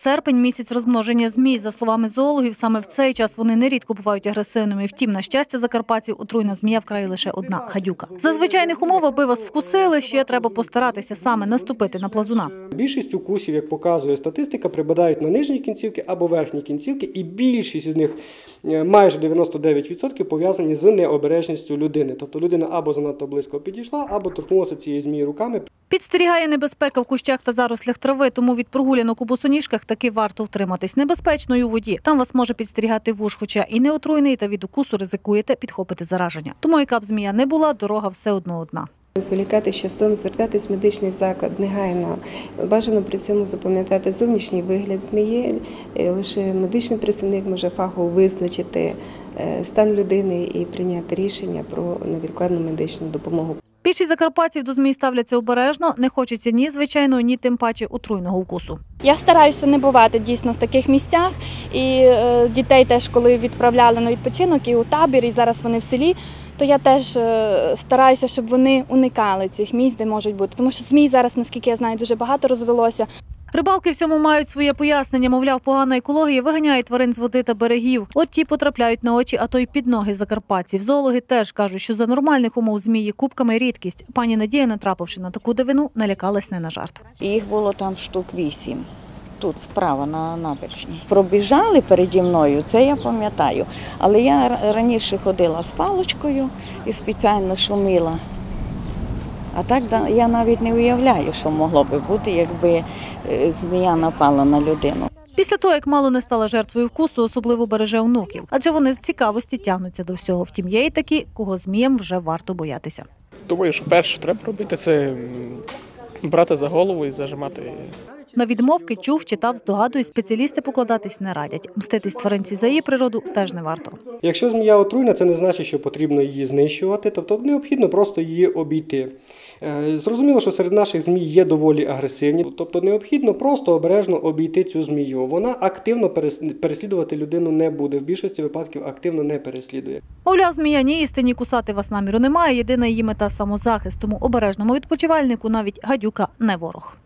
Серпень місяць розмноження змій. За словами зоологів, саме в цей час вони нерідко бувають агресивними. Втім, на щастя, закарпатців отруйна змія вкрай лише одна гадюка. За звичайних умов, аби вас вкусили, ще треба постаратися саме наступити на плазуна. Більшість укусів, як показує статистика, припадають на нижні кінцівки або верхні кінцівки, і більшість із них, е, майже 99%, пов'язані з необережністю людини. Тобто людина або занадто близько підійшла, або торкнулася цієї змії руками. Підстерігає небезпека в кущах та зарослях трави, тому від прогулянок у босоніжках таки варто втриматись. Небезпечною у воді. Там вас може підстерігати вуш, хоча і не отруйний, та від укусу ризикуєте підхопити зараження. Тому яка б змія не була, дорога все одно одна. Зволікати з частом, звертатись в медичний заклад негайно. Бажано при цьому запам'ятати зовнішній вигляд змії. Е, Лише медичний представник може фахово визначити е, стан людини і прийняти рішення про невідкладну медичну допомогу. Більшість закарпатців до змій ставляться обережно, не хочеться ні звичайного, ні тим паче отруйного укусу. Я стараюся не бувати дійсно в таких місцях. І е, дітей теж, коли відправляли на відпочинок і у табір, і зараз вони в селі, то я теж е, стараюся, щоб вони уникали цих місць, де можуть бути. Тому що змій зараз, наскільки я знаю, дуже багато розвелося. Рибалки всьому мають своє пояснення. Мовляв, погана екологія виганяє тварин з води та берегів. От ті потрапляють на очі, а то й під ноги закарпатців. Зоологи теж кажуть, що за нормальних умов змії кубками рідкість. Пані Надія, натрапивши на таку дивину, налякалась не на жарт. Їх було там штук вісім. Тут справа на набережні. Пробіжали переді мною, це я пам'ятаю. Але я раніше ходила з паличкою і спеціально шуміла. А так да- я навіть не уявляю, що могло би бути, якби е, змія напала на людину. Після того, як мало не стала жертвою вкусу, особливо береже онуків, адже вони з цікавості тягнуться до всього. Втім, є й такі, кого зміям вже варто боятися. Думаю, що перше, що треба робити, це брати за голову і зажимати. На відмовки чув, читав, здогадують, спеціалісти покладатись не радять. Мститись тваринці за її природу теж не варто. Якщо змія отруйна, це не значить, що потрібно її знищувати, тобто необхідно просто її обійти. Е, Зрозуміло, що серед наших змій є доволі агресивні, тобто необхідно просто обережно обійти цю змію. Вона активно перес- переслідувати людину не буде. В більшості випадків активно не переслідує. Мовляв, змія ні істині кусати вас наміру немає. Єдина її мета самозахист. Тому обережному відпочивальнику навіть гадюка не ворог.